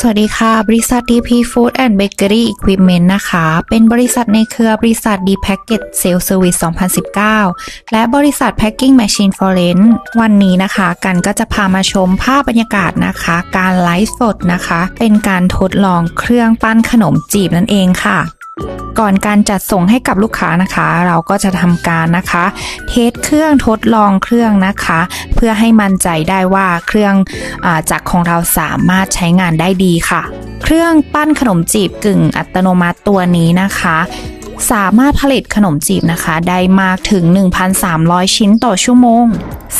สวัสดีค่ะ บริษัท DP Food and Bakery Equipment นะคะ เป็นบริษัทในเครือบริษัท D Packet Sales Service 2019 และบริษัท Packing Machine for Rent วันนี้นะคะ กันก็จะพามาชมภาพบรรยากาศนะคะ การไลฟ์สดนะคะ เป็นการทดลองเครื่องปั้นขนมจีบนั่นเองค่ะ ก่อนการจัดส่งให้กับลูกค้านะคะ เราก็จะทำการนะคะ เทสเครื่องทดลองเครื่องนะคะ เพื่อให้มั่นใจได้ว่าเครื่องอจักรของเราสามารถใช้งานได้ดีค่ะ เครื่องปั้นขนมจีบกึ่งอัตโนมัติตัวนี้นะคะ สามารถผลิตขนมจีบนะคะ ได้มากถึง 1,300 ชิ้นต่อชั่วโมง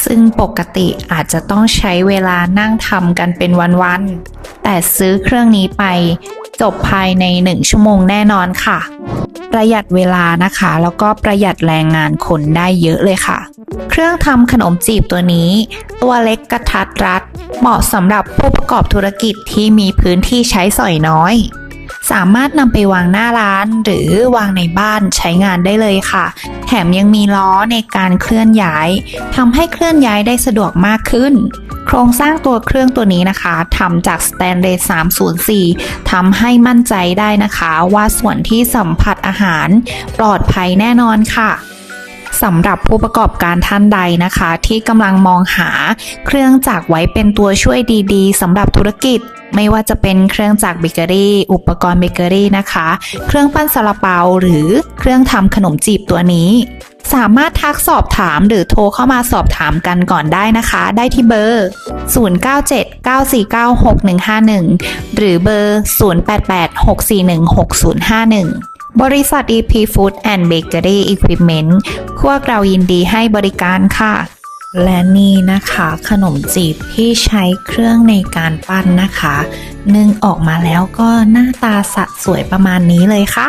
ซึ่งปกติอาจจะต้องใช้เวลานั่งทำกันเป็นวันๆแต่ซื้อเครื่องนี้ไป จบภายใน 1 ชั่วโมงแน่นอนค่ะ ประหยัดเวลานะคะ แล้วก็ประหยัดแรงงานคนได้เยอะเลยค่ะ เครื่องทำขนมจีบตัวนี้ ตัวเล็กกระทัดรัด เหมาะสำหรับผู้ประกอบธุรกิจที่มีพื้นที่ใช้สอยน้อย สามารถนำไปวางหน้าร้าน หรือวางในบ้านใช้งานได้เลยค่ะ แถมยังมีล้อในการเคลื่อนย้ายทำให้เคลื่อนย้ายได้สะดวกมากขึ้น โครงสร้างตัวเครื่องตัวนี้นะคะทำจากสแตนเลส304ทำให้มั่นใจได้นะคะ ว่าส่วนที่สัมผัสอาหาร ปลอดภัยแน่นอนค่ะ สำหรับผู้ประกอบการท่านใดนะคะ ที่กำลังมองหาเครื่องจักรไว้เป็นตัวช่วยดีๆสำหรับธุรกิจ ไม่ว่าจะเป็นเครื่องจักรเบเกอรี่ อุปกรณ์เบเกอรี่นะคะ เครื่องปั้นซาลาเปาหรือเครื่องทำขนมจีบตัวนี้ สามารถทักสอบถามหรือโทรเข้ามาสอบถามกันก่อนได้นะคะ ได้ที่เบอร์ 0979496151 หรือเบอร์ 0886416051 บริษัท EP Food and Bakery Equipment พวกเรายินดีให้บริการค่ะ และนี่นะคะขนมจีบที่ใช้เครื่องในการปั้นนะคะ นึ่งออกมาแล้วก็หน้าตาสะสวยประมาณนี้เลยค่ะ